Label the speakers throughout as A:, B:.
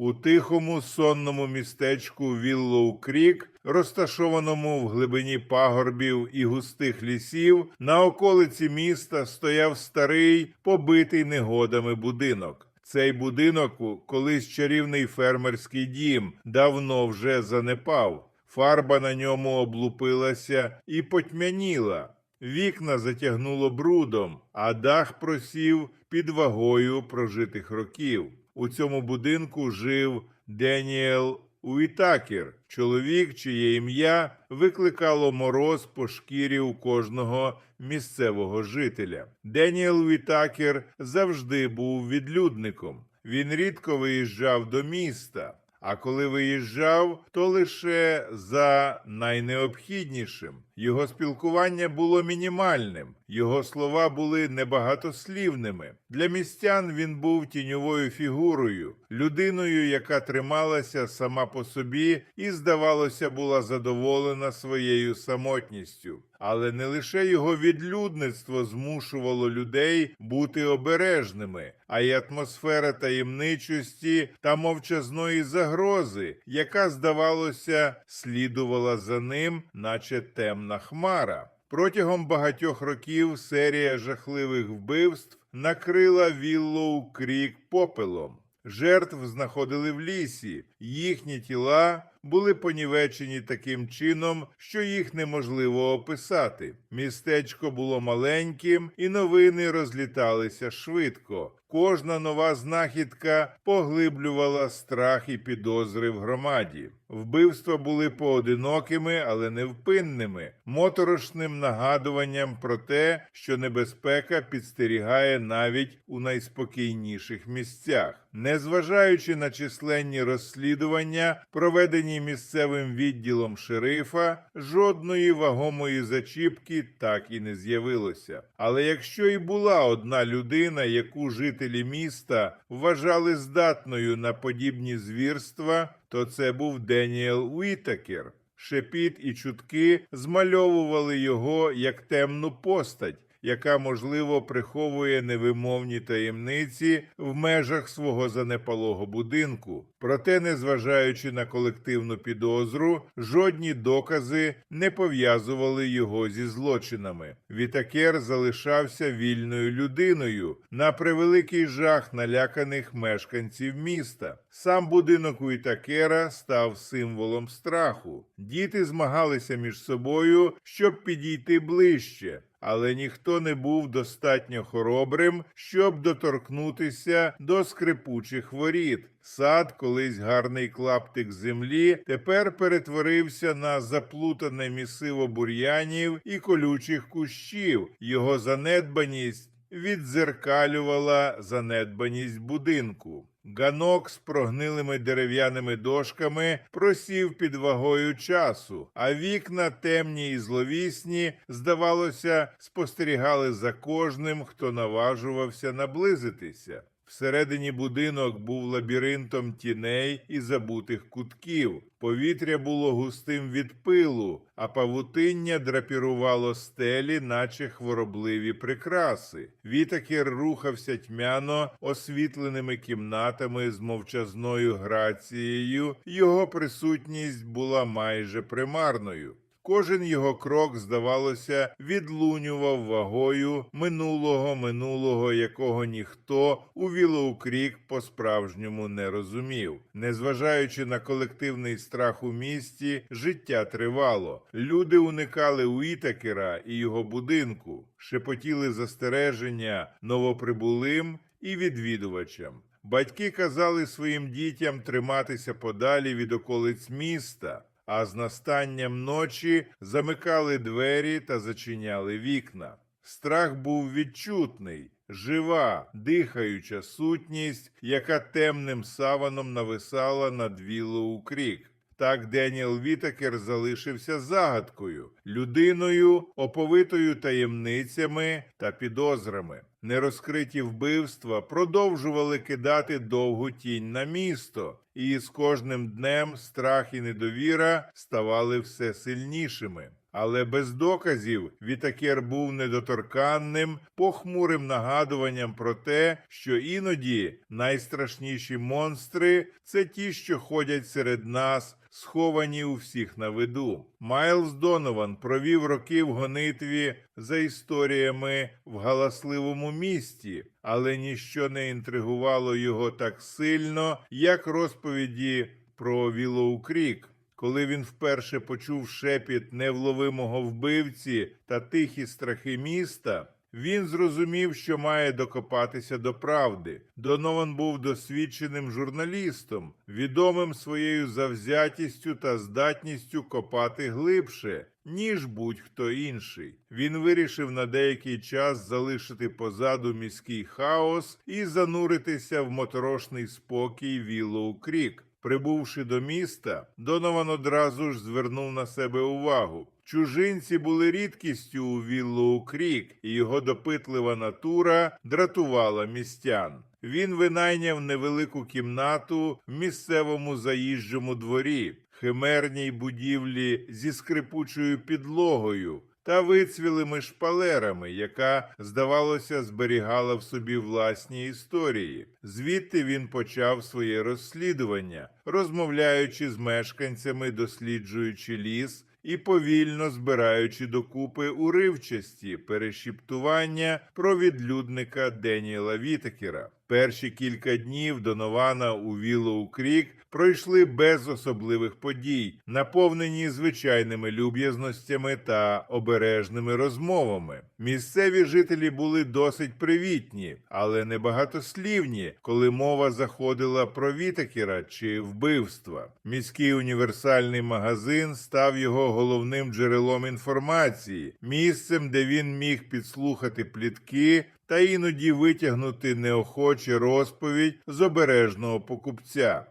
A: У тихому сонному містечку Віллоу Крік, розташованому в глибині пагорбів і густих лісів, на околиці міста стояв старий, побитий негодами будинок. Цей будинок, колись чарівний фермерський дім, давно вже занепав. Фарба на ньому облупилася і потьмяніла. Вікна затягнуло брудом, а дах просів під вагою прожитих років. У цьому будинку жив Деніел Уітакер, чоловік, чиє ім'я викликало мороз по шкірі у кожного місцевого жителя. Деніел Уітакер завжди був відлюдником. Він рідко виїжджав до міста, а коли виїжджав, то лише за найнеобхіднішим. Його спілкування було мінімальним, його слова були небагатослівними. Для містян він був тіньовою фігурою, людиною, яка трималася сама по собі і, здавалося, була задоволена своєю самотністю. Але не лише його відлюдництво змушувало людей бути обережними, а й атмосфера таємничості та мовчазної загрози, яка, здавалося, слідувала за ним, наче темна хмара. Протягом багатьох років серія жахливих вбивств накрила Віллоу Крік попелом. Жертв знаходили в лісі, їхні тіла були понівечені таким чином, що їх неможливо описати. Містечко було маленьким, і новини розліталися швидко. Кожна нова знахідка поглиблювала страх і підозри в громаді. Вбивства були поодинокими, але невпинними, моторошним нагадуванням про те, що небезпека підстерігає навіть у найспокійніших місцях. Незважаючи на численні розслідування, проведені місцевим відділом шерифа, жодної вагомої зачіпки так і не з'явилося. Але якщо і була одна людина, яку жителі міста вважали здатною на подібні звірства, то це був Деніел Уітакер. Шепіт і чутки змальовували його як темну постать, яка, можливо, приховує невимовні таємниці в межах свого занепалого будинку. Проте, незважаючи на колективну підозру, жодні докази не пов'язували його зі злочинами. Вітакер залишався вільною людиною на превеликий жах наляканих мешканців міста. Сам будинок Вітакера став символом страху. Діти змагалися між собою, щоб підійти ближче. Але ніхто не був достатньо хоробрим, щоб доторкнутися до скрипучих воріт. Сад, колись гарний клаптик землі, тепер перетворився на заплутане місиво бур'янів і колючих кущів. Його занедбаність віддзеркалювала занедбаність будинку. Ганок з прогнилими дерев'яними дошками просів під вагою часу, а вікна, темні і зловісні, здавалося, спостерігали за кожним, хто наважувався наблизитися. Всередині будинок був лабіринтом тіней і забутих кутків. Повітря було густим від пилу, а павутиння драпірувало стелі, наче хворобливі прикраси. Вітакер рухався тьмяно освітленими кімнатами з мовчазною грацією. Його присутність була майже примарною. Кожен його крок, здавалося, відлунював вагою минулого минулого, якого ніхто у Вілоукрік по-справжньому не розумів. Незважаючи на колективний страх у місті, життя тривало. Люди уникали Уітакера і його будинку, шепотіли застереження новоприбулим і відвідувачам. Батьки казали своїм дітям триматися подалі від околиць міста а з настанням ночі замикали двері та зачиняли вікна. Страх був відчутний, жива, дихаюча сутність, яка темним саваном нависала над Віллоу Крік. Так Деніел Вітакер залишився загадкою, людиною, оповитою таємницями та підозрами. Нерозкриті вбивства продовжували кидати довгу тінь на місто, і з кожним днем страх і недовіра ставали все сильнішими. Але без доказів Вітакер був недоторканним, похмурим нагадуванням про те, що іноді найстрашніші монстри це ті, що ходять серед нас, сховані у всіх на виду. Майлз Донован провів роки в гонитві за історіями в галасливому місті, але ніщо не інтригувало його так сильно, як розповіді про Вілоу Крік. Коли він вперше почув шепіт невловимого вбивці та тихі страхи міста, він зрозумів, що має докопатися до правди. Донован був досвідченим журналістом, відомим своєю завзятістю та здатністю копати глибше, ніж будь-хто інший. Він вирішив на деякий час залишити позаду міський хаос і зануритися в моторошний спокій Віллоу Крік. Прибувши до міста, Донован одразу ж звернув на себе увагу. Чужинці були рідкістю у Віллоу Крік, і його допитлива натура дратувала містян. Він винайняв невелику кімнату в місцевому заїжджому дворі, химерній будівлі зі скрипучою підлогою та вицвілими шпалерами, яка, здавалося, зберігала в собі власні історії. Звідти він почав своє розслідування, розмовляючи з мешканцями, досліджуючи ліс і повільно збираючи докупи уривчасті перешіптування про відлюдника Деніела Вітекера. Перші кілька днів Донована у Вілоу Крік пройшли без особливих подій, наповнені звичайними люб'язностями та обережними розмовами. Місцеві жителі були досить привітні, але небагатослівні, коли мова заходила про Вітекера чи вбивства. Міський універсальний магазин став його головним джерелом інформації, місцем, де він міг підслухати плітки та іноді витягнути неохоче розповідь з обережного покупця.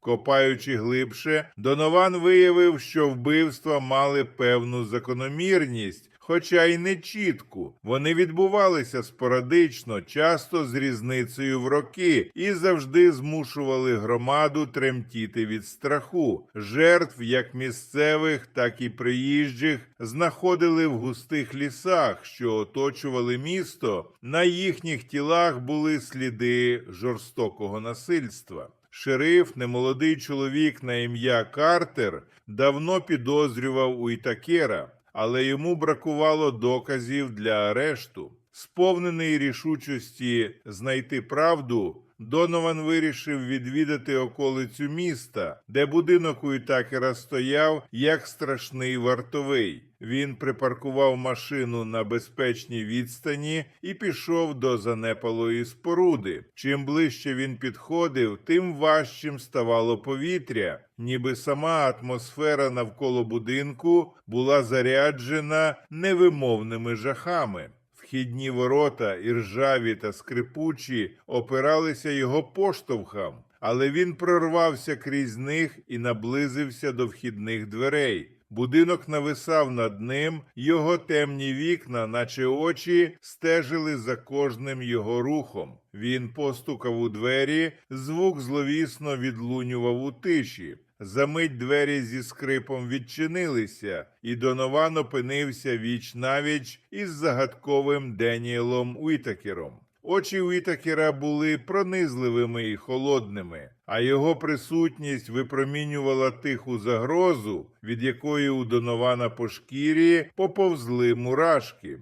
A: Копаючи глибше, Донован виявив, що вбивства мали певну закономірність, хоча й не чітку. Вони відбувалися спорадично, часто з різницею в роки, і завжди змушували громаду тремтіти від страху. Жертв, як місцевих, так і приїжджих, знаходили в густих лісах, що оточували місто. На їхніх тілах були сліди жорстокого насильства. Шериф, немолодий чоловік на ім'я Картер, давно підозрював у Ітакера, але йому бракувало доказів для арешту. Сповнений рішучості знайти правду, Донован вирішив відвідати околицю міста, де будинок у Ітакера стояв як страшний вартовий. Він припаркував машину на безпечній відстані і пішов до занепалої споруди. Чим ближче він підходив, тим важчим ставало повітря, ніби сама атмосфера навколо будинку була заряджена невимовними жахами. Вхідні ворота, іржаві та скрипучі, опиралися його поштовхам, але він прорвався крізь них і наблизився до вхідних дверей. Будинок нависав над ним, його темні вікна, наче очі, стежили за кожним його рухом. Він постукав у двері, звук зловісно відлунював у тиші. Замить двері зі скрипом відчинилися, і Донован опинився віч навіч із загадковим Деніелом Уітакером. Очі Уітакера були пронизливими і холодними, а його присутність випромінювала тиху загрозу, від якої у Донована по шкірі поповзли мурашки.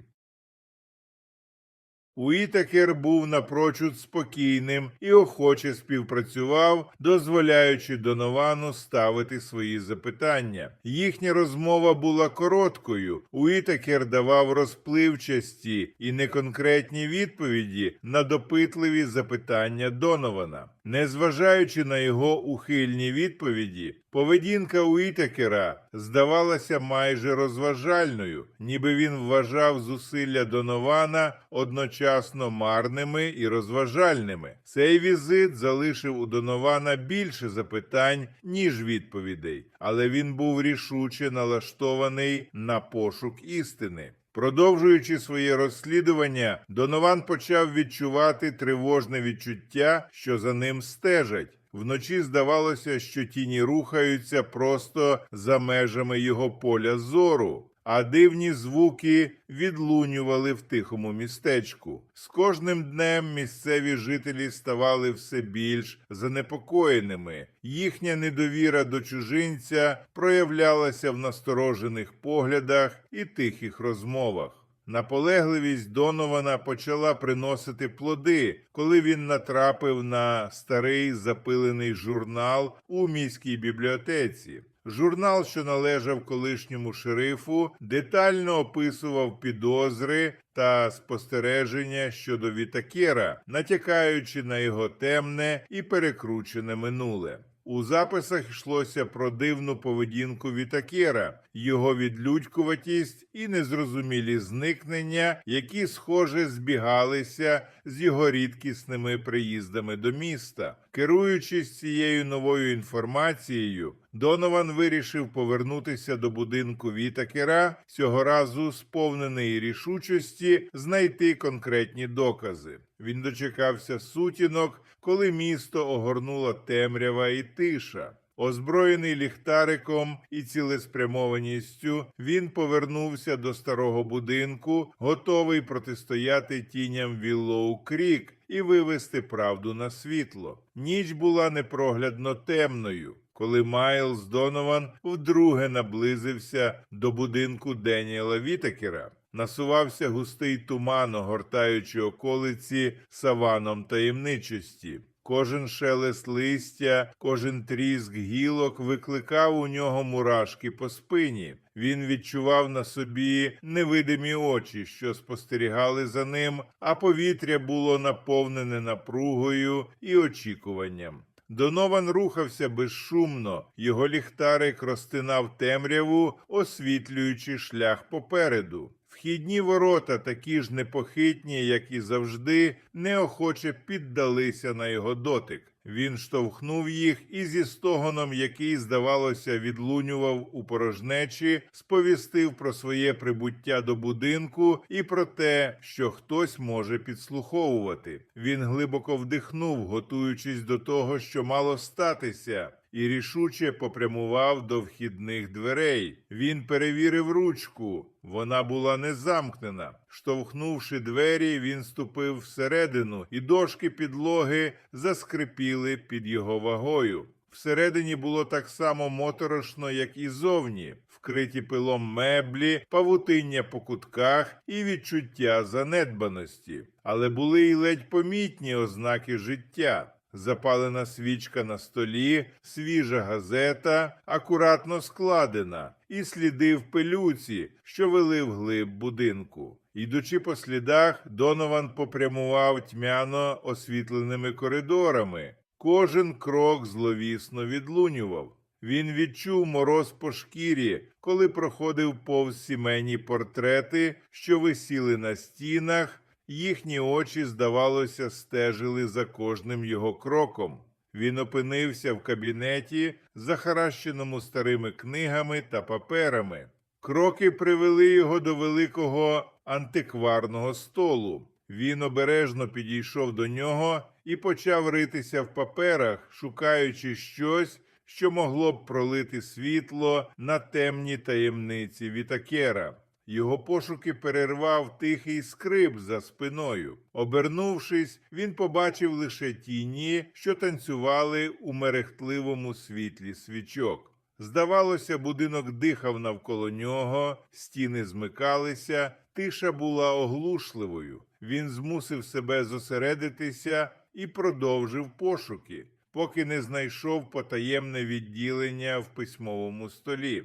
A: Уітакер був напрочуд спокійним і охоче співпрацював, дозволяючи Доновану ставити свої запитання. Їхня розмова була короткою. Уітакер давав розпливчасті і неконкретні відповіді на допитливі запитання Донована. Незважаючи на його ухильні відповіді, поведінка Уітакера здавалася майже розважальною, ніби він вважав зусилля Донована одночасно марними і розважальними. Цей візит залишив у Донована більше запитань, ніж відповідей, але він був рішуче налаштований на пошук істини. Продовжуючи своє розслідування, Донован почав відчувати тривожне відчуття, що за ним стежать. Вночі здавалося, що тіні рухаються просто за межами його поля зору, а дивні звуки відлунювали в тихому містечку. З кожним днем місцеві жителі ставали все більш занепокоєними. Їхня недовіра до чужинця проявлялася в насторожених поглядах і тихих розмовах. Наполегливість Донована почала приносити плоди, коли він натрапив на старий запилений журнал у міській бібліотеці. Журнал, що належав колишньому шерифу, детально описував підозри та спостереження щодо Вітакера, натякаючи на його темне і перекручене минуле. У записах йшлося про дивну поведінку Вітакера, його відлюдькуватість і незрозумілі зникнення, які, схоже, збігалися з його рідкісними приїздами до міста. Керуючись цією новою інформацією, Донован вирішив повернутися до будинку Вітакера, цього разу сповнений рішучості знайти конкретні докази. Він дочекався сутінок, коли місто огорнула темрява і тиша. Озброєний ліхтариком і цілеспрямованістю, він повернувся до старого будинку, готовий протистояти тіням Віллоу Крік і вивести правду на світло. Ніч була непроглядно темною. Коли Майлз Донован вдруге наблизився до будинку Деніела Вітакера, насувався густий туман, огортаючи околиці саваном таємничості. Кожен шелест листя, кожен тріск гілок викликав у нього мурашки по спині. Він відчував на собі невидимі очі, що спостерігали за ним, а повітря було наповнене напругою і очікуванням. Донован рухався безшумно, його ліхтарик розтинав темряву, освітлюючи шлях попереду. Вхідні ворота, такі ж непохитні, як і завжди, неохоче піддалися на його дотик. Він штовхнув їх і зі стогоном, який, здавалося, відлунював у порожнечі, сповістив про своє прибуття до будинку і про те, що хтось може підслуховувати. Він глибоко вдихнув, готуючись до того, що мало статися. І рішуче попрямував до вхідних дверей. Він перевірив ручку. Вона була не замкнена. Штовхнувши двері, він ступив всередину, і дошки підлоги заскрипіли під його вагою. Всередині було так само моторошно, як і зовні, вкриті пилом меблі, павутиння по кутках і відчуття занедбаності. Але були й ледь помітні ознаки життя. Запалена свічка на столі, свіжа газета, акуратно складена, і сліди в пилюці, що вели вглиб будинку. Ідучи по слідах, Донован попрямував тьмяно освітленими коридорами. Кожен крок зловісно відлунював. Він відчув мороз по шкірі, коли проходив повз сімейні портрети, що висіли на стінах. Їхні очі, здавалося, стежили за кожним його кроком. Він опинився в кабінеті, захаращеному старими книгами та паперами. Кроки привели його до великого антикварного столу. Він обережно підійшов до нього і почав ритися в паперах, шукаючи щось, що могло б пролити світло на темні таємниці Вітакера. Його пошуки перервав тихий скрип за спиною. Обернувшись, він побачив лише тіні, що танцювали у мерехтливому світлі свічок. Здавалося, будинок дихав навколо нього, стіни змикалися, тиша була оглушливою. Він змусив себе зосередитися і продовжив пошуки, поки не знайшов потаємне відділення в письмовому столі.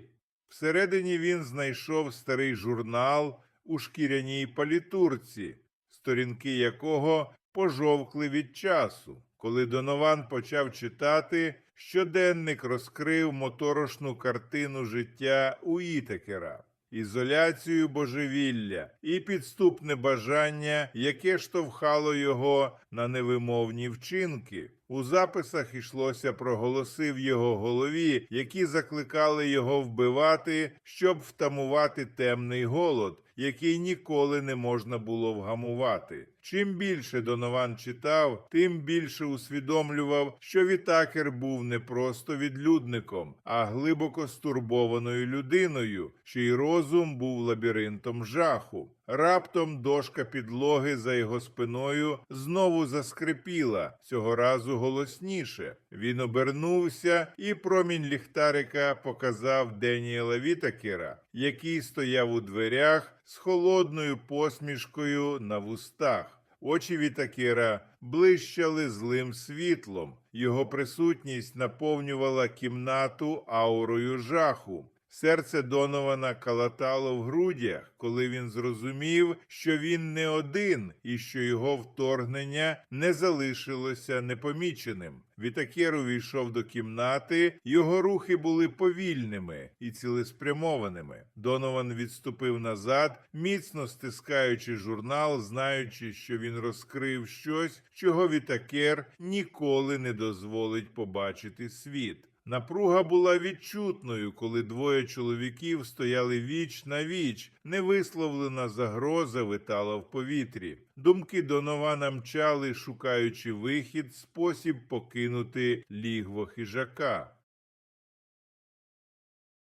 A: Всередині він знайшов старий журнал у шкіряній палітурці, сторінки якого пожовкли від часу. Коли Донован почав читати, щоденник розкрив моторошну картину життя Уітекера, ізоляцію божевілля і підступне бажання, яке штовхало його на невимовні вчинки. У записах йшлося про голоси в його голові, які закликали його вбивати, щоб втамувати темний голод, який ніколи не можна було вгамувати. Чим більше Донован читав, тим більше усвідомлював, що Вітакер був не просто відлюдником, а глибоко стурбованою людиною, чий розум був лабіринтом жаху. Раптом дошка підлоги за його спиною знову заскрипіла, цього разу голосніше. Він обернувся, і промінь ліхтарика показав Деніела Вітакера, який стояв у дверях з холодною посмішкою на вустах. Очі Вітакера блищали злим світлом. Його присутність наповнювала кімнату аурою жаху. Серце Донована калатало в грудях, коли він зрозумів, що він не один і що його вторгнення не залишилося непоміченим. Вітакер увійшов до кімнати, його рухи були повільними і цілеспрямованими. Донован відступив назад, міцно стискаючи журнал, знаючи, що він розкрив щось, чого Вітакер ніколи не дозволить побачити світ. Напруга була відчутною, коли двоє чоловіків стояли віч на віч. Невисловлена загроза витала в повітрі. Думки Донована мчали, шукаючи вихід, спосіб покинути лігво хижака.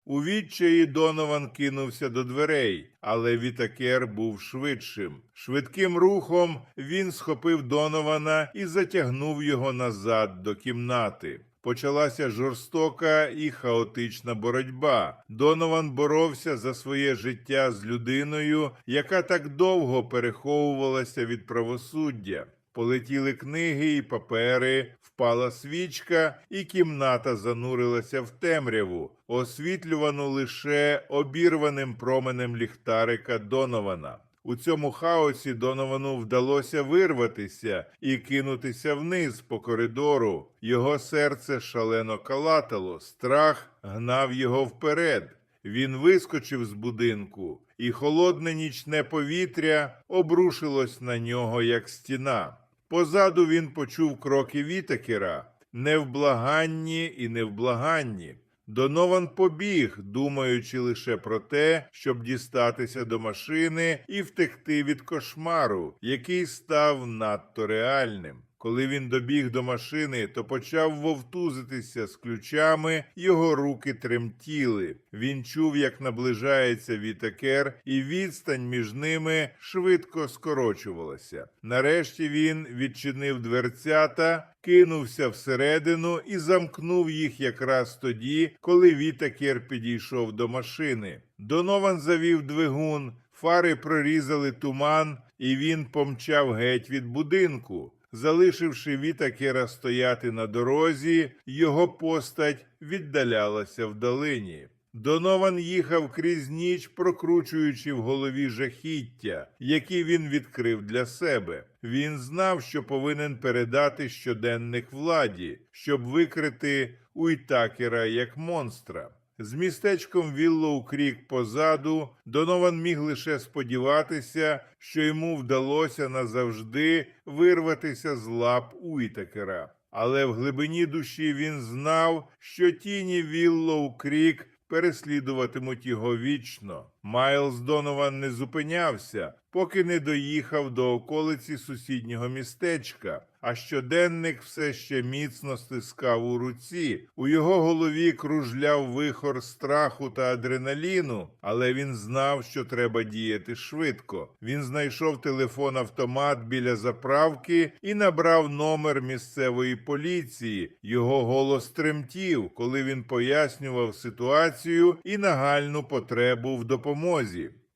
A: У відчаї Донован кинувся до дверей, але Вітакер був швидшим. Швидким рухом він схопив Донована і затягнув його назад до кімнати. Почалася жорстока і хаотична боротьба. Донован боровся за своє життя з людиною, яка так довго переховувалася від правосуддя. Полетіли книги і папери, впала свічка, і кімната занурилася в темряву, освітлювану лише обірваним променем ліхтарика Донована. У цьому хаосі Доновану вдалося вирватися і кинутися вниз по коридору. Його серце шалено калатало, страх гнав його вперед. Він вискочив з будинку, і холодне нічне повітря обрушилось на нього, як стіна. Позаду він почув кроки Вітакера, невблаганні і невблаганні. Донован побіг, думаючи лише про те, щоб дістатися до машини і втекти від кошмару, який став надто реальним. Коли він добіг до машини, то почав вовтузитися з ключами, його руки тремтіли. Він чув, як наближається вітакер, і відстань між ними швидко скорочувалася. Нарешті він відчинив дверцята, кинувся всередину і замкнув їх якраз тоді, коли вітакер підійшов до машини. Донован завів двигун, фари прорізали туман, і він помчав геть від будинку. Залишивши Вітакера стояти на дорозі, його постать віддалялася вдалині. Донован їхав крізь ніч, прокручуючи в голові жахіття, які він відкрив для себе. Він знав, що повинен передати щоденник владі, щоб викрити Уйтакера як монстра. З містечком Віллоу Крік позаду Донован міг лише сподіватися, що йому вдалося назавжди вирватися з лап Уітакера. Але в глибині душі він знав, що тіні Віллоу Крік переслідуватимуть його вічно. Майлз Донован не зупинявся, поки не доїхав до околиці сусіднього містечка, а щоденник все ще міцно стискав у руці. У його голові кружляв вихор страху та адреналіну, але він знав, що треба діяти швидко. Він знайшов телефон автомат біля заправки і набрав номер місцевої поліції. Його голос тремтів, коли він пояснював ситуацію і нагальну потребу в допомозі.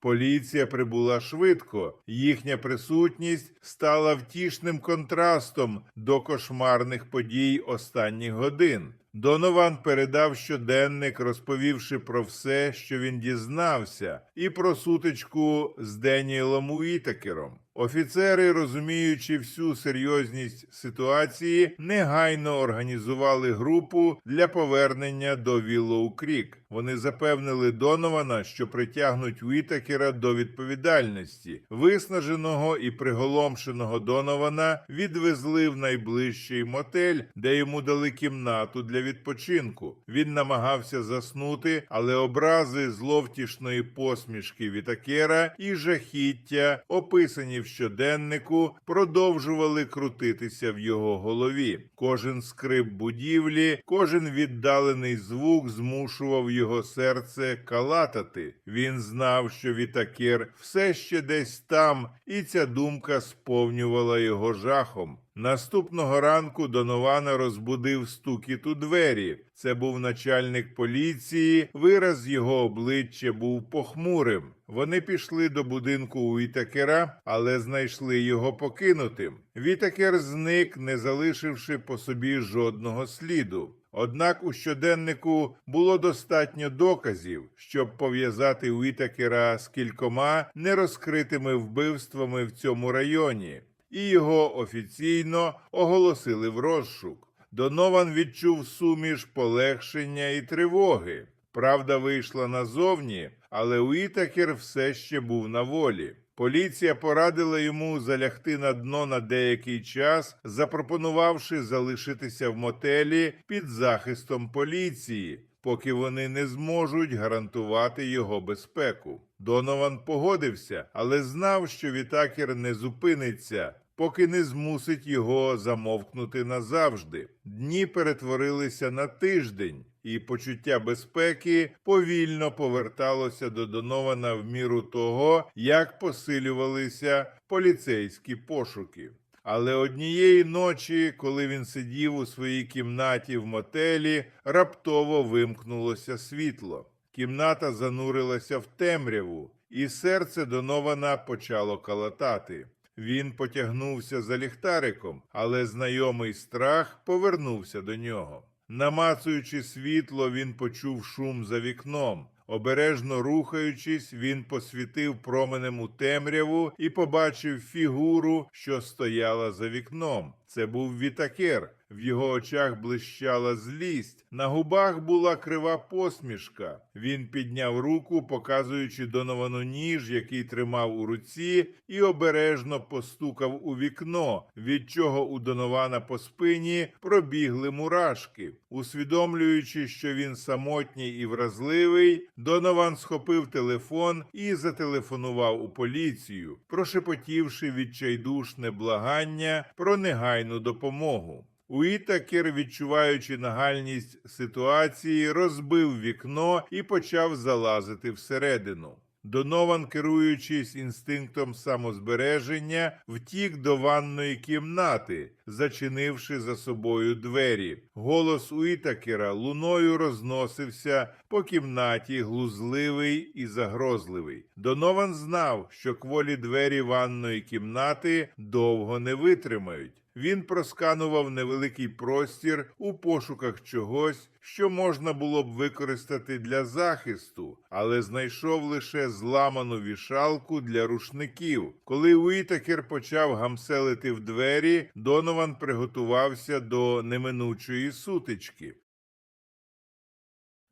A: Поліція прибула швидко. Їхня присутність стала втішним контрастом до кошмарних подій останніх годин. Донован передав щоденник, розповівши про все, що він дізнався, і про сутичку з Деніелом Уітакером. Офіцери, розуміючи всю серйозність ситуації, негайно організували групу для повернення до Віллоу Крік. Вони запевнили Донована, що притягнуть Уітакера до відповідальності. Виснаженого і приголомшеного Донована відвезли в найближчий мотель, де йому дали кімнату для відпочинку. Він намагався заснути, але образи зловтішної посмішки Вітакера і жахіття, описані в в щоденнику продовжували крутитися в його голові. Кожен скрип будівлі, кожен віддалений звук змушував його серце калатати. Він знав, що Вітакер все ще десь там, і ця думка сповнювала його жахом. Наступного ранку Донована розбудив стукіт у двері. Це був начальник поліції. Вираз його обличчя був похмурим. Вони пішли до будинку Уітакера, але знайшли його покинутим. Вітакер зник, не залишивши по собі жодного сліду. Однак у щоденнику було достатньо доказів, щоб пов'язати Уітакера з кількома нерозкритими вбивствами в цьому районі і його офіційно оголосили в розшук. Донован відчув суміш полегшення і тривоги. Правда вийшла назовні, але Уітакер все ще був на волі. Поліція порадила йому залягти на дно на деякий час, запропонувавши залишитися в мотелі під захистом поліції, поки вони не зможуть гарантувати його безпеку. Донован погодився, але знав, що Вітакер не зупиниться, поки не змусить його замовкнути назавжди. Дні перетворилися на тиждень, і почуття безпеки повільно поверталося до Донована в міру того, як посилювалися поліцейські пошуки. Але однієї ночі, коли він сидів у своїй кімнаті в мотелі, раптово вимкнулося світло. Кімната занурилася в темряву, і серце Донована почало калатати. Він потягнувся за ліхтариком, але знайомий страх повернувся до нього. Намацуючи світло, він почув шум за вікном. Обережно рухаючись, він посвітив променем у темряву і побачив фігуру, що стояла за вікном. Це був вітакер. В його очах блищала злість, на губах була крива посмішка. Він підняв руку, показуючи Доновану ніж, який тримав у руці, і обережно постукав у вікно, від чого у Донована по спині пробігли мурашки. Усвідомлюючи, що він самотній і вразливий, Донован схопив телефон і зателефонував у поліцію, прошепотівши відчайдушне благання про негайну допомогу. Уітакер, відчуваючи нагальність ситуації, розбив вікно і почав залазити всередину. Донован, керуючись інстинктом самозбереження, втік до ванної кімнати, зачинивши за собою двері. Голос Уітакера луною розносився по кімнаті, глузливий і загрозливий. Донован знав, що кволі двері ванної кімнати довго не витримають. Він просканував невеликий простір у пошуках чогось, що можна було б використати для захисту, але знайшов лише зламану вішалку для рушників. Коли Уітакер почав гамселити в двері, Донован приготувався до неминучої сутички.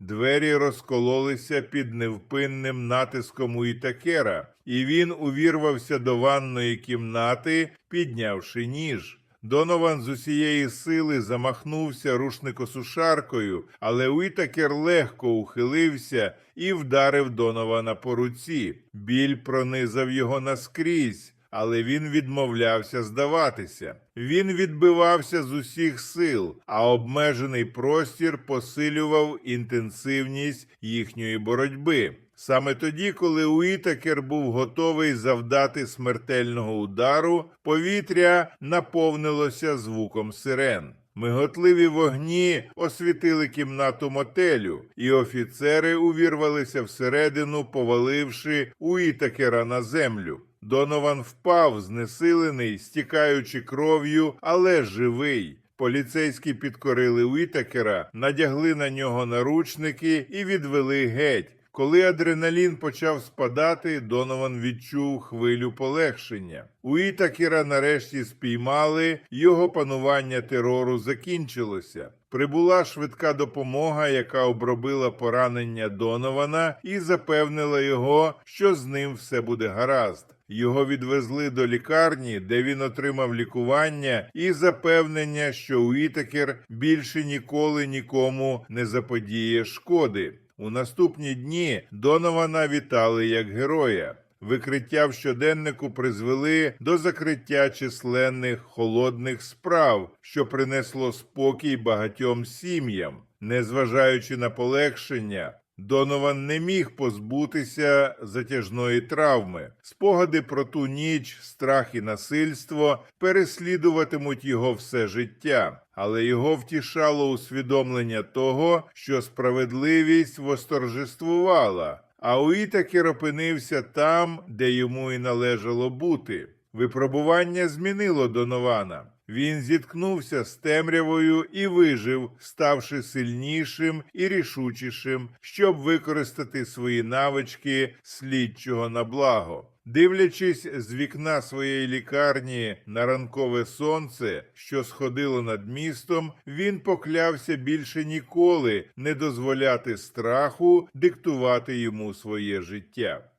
A: Двері розкололися під невпинним натиском Уітакера, і він увірвався до ванної кімнати, піднявши ніж. Донован з усієї сили замахнувся рушникосушаркою, але Уітакер легко ухилився і вдарив Донована по руці. Біль пронизав його наскрізь, але він відмовлявся здаватися. Він відбивався з усіх сил, а обмежений простір посилював інтенсивність їхньої боротьби. Саме тоді, коли Уітакер був готовий завдати смертельного удару, повітря наповнилося звуком сирен. Миготливі вогні освітили кімнату мотелю, і офіцери увірвалися всередину, поваливши Уітакера на землю. Донован впав, знесилений, стікаючи кров'ю, але живий. Поліцейські підкорили Уітакера, надягли на нього наручники і відвели геть. Коли адреналін почав спадати, Донован відчув хвилю полегшення. Уітакера нарешті спіймали, його панування терору закінчилося. Прибула швидка допомога, яка обробила поранення Донована і запевнила його, що з ним все буде гаразд. Його відвезли до лікарні, де він отримав лікування і запевнення, що Уітакер більше ніколи нікому не заподіє шкоди. У наступні дні Донована вітали як героя. Викриття в щоденнику призвели до закриття численних холодних справ, що принесло спокій багатьом сім'ям. Незважаючи на полегшення, Донован не міг позбутися затяжної травми. Спогади про ту ніч, страх і насильство переслідуватимуть його все життя, але його втішало усвідомлення того, що справедливість восторжествувала, а Уітакер опинився там, де йому і належало бути. Випробування змінило Донована. Він зіткнувся з темрявою і вижив, ставши сильнішим і рішучішим, щоб використати свої навички слідчого на благо. Дивлячись з вікна своєї лікарні на ранкове сонце, що сходило над містом, він поклявся більше ніколи не дозволяти страху диктувати йому своє життя.